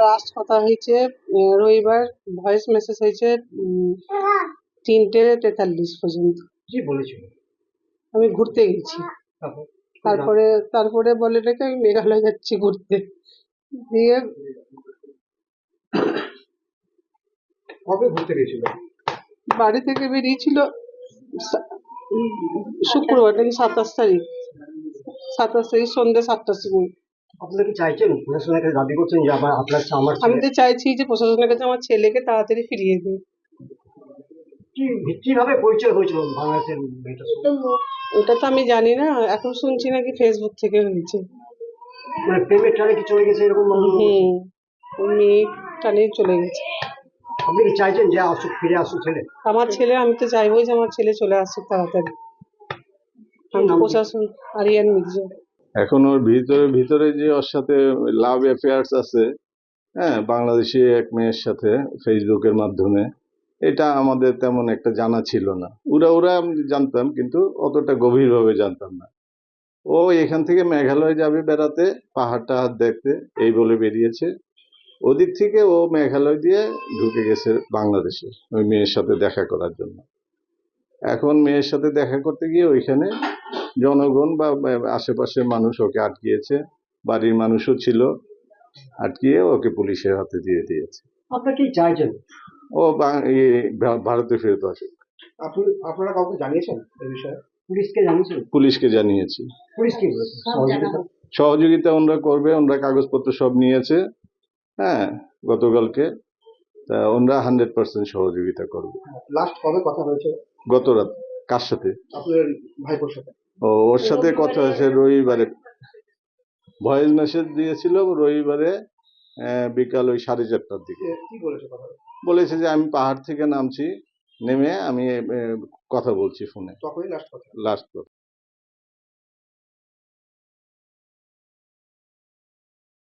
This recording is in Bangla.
লাস্ট কথা হয়েছে রবিবার ভয়েস মেসেজ হয়েছে তিনটে তেতাল্লিশ পর্যন্ত। কি বলেছিল? আমি ঘুরতে গেছি। তারপরে? তারপরে বলে রেখে আমি মেঘালয় যাচ্ছি ঘুরতে। দিয়ে কবে ঘুরতে গেছিল? বাড়ি থেকে বেরিয়েছিল শুক্রবার নাকি সাতাশ তারিখ। সাতাশ তারিখ সন্ধ্যে সাতটার সময়। আপনারা কি চাইছেন প্রশাসনের কাছে দাবি করছেন যে আবার আপনার আমার আমি ছেলে তো চাইছি যে প্রশাসনের কাছে আমার ছেলেকে তাড়াতাড়ি ফিরিয়ে দিন কি কীভাবে পরিচয় হয়েছিল বাংলাদেশের মেয়েটার সঙ্গে? ওটা তো আমি জানি না এখন শুনছি নাকি ফেসবুক থেকে হয়েছে মানে প্রেমের টানে কি চলে গেছে এরকম মনে হলো? হুম ওই মেয়ে টানেই চলে গেছে আপনি কি চাইছেন যে আসুক ফিরে আসুক ছেলে আমার ছেলে আমি তো চাইবোই যে আমার ছেলে চলে আসুক তাড়াতাড়ি আমি নাম কি? প্রশাসন আরিয়ান মির্জা এখন ওর ভিতরে ভিতরে যে ওর সাথে লাভ অ্যাফেয়ার্স আছে হ্যাঁ বাংলাদেশি এক মেয়ের সাথে ফেসবুকের মাধ্যমে, এটা আমাদের তেমন একটা জানা ছিল না। উড়া উড়া আমি জানতাম, কিন্তু অতটা গভীরভাবে জানতাম না। ও এখান থেকে মেঘালয় যাবে বেড়াতে, পাহাড় টাহাড় দেখতে, এই বলে বেরিয়েছে। ওদিক থেকে ও মেঘালয় দিয়ে ঢুকে গেছে বাংলাদেশে, ওই মেয়ের সাথে দেখা করার জন্য। এখন মেয়ের সাথে দেখা করতে গিয়ে ওইখানে জনগণ বা আশেপাশের মানুষ ওকে আটকিয়েছে বাড়ির মানুষও ছিল আটকিয়ে ওকে পুলিশের হাতে দিয়ে দিয়েছে। আপনারা কি চাইছেন? ও ভারতে ফেরত আসুক। আপনি আপনারা কাউকে জানিয়েছেন এই বিষয়ে? পুলিশকে জানিয়েছেন? পুলিশকে জানিয়েছি। পুলিশ সহযোগিতা। সহযোগিতা ওনরা করবে ওনরা কাগজপত্র সব নিয়েছে। হ্যাঁ গতকালকে তা ওনরা হান্ড্রেড পার্সেন্ট সহযোগিতা করবে। লাস্ট কবে কথা হয়েছে? গত রাত কার সাথে? আপনার ভাইপোর সাথে। ও ওর সাথে কথা হয়েছে রবিবারে। ভয়েস মেসেজ দিয়েছিল রবিবারে বিকাল ওই সাড়ে চারটার দিকে। বলেছে যে আমি পাহাড় থেকে নামছি নেমে আমি কথা বলছি ফোনে। লাস্ট কথা।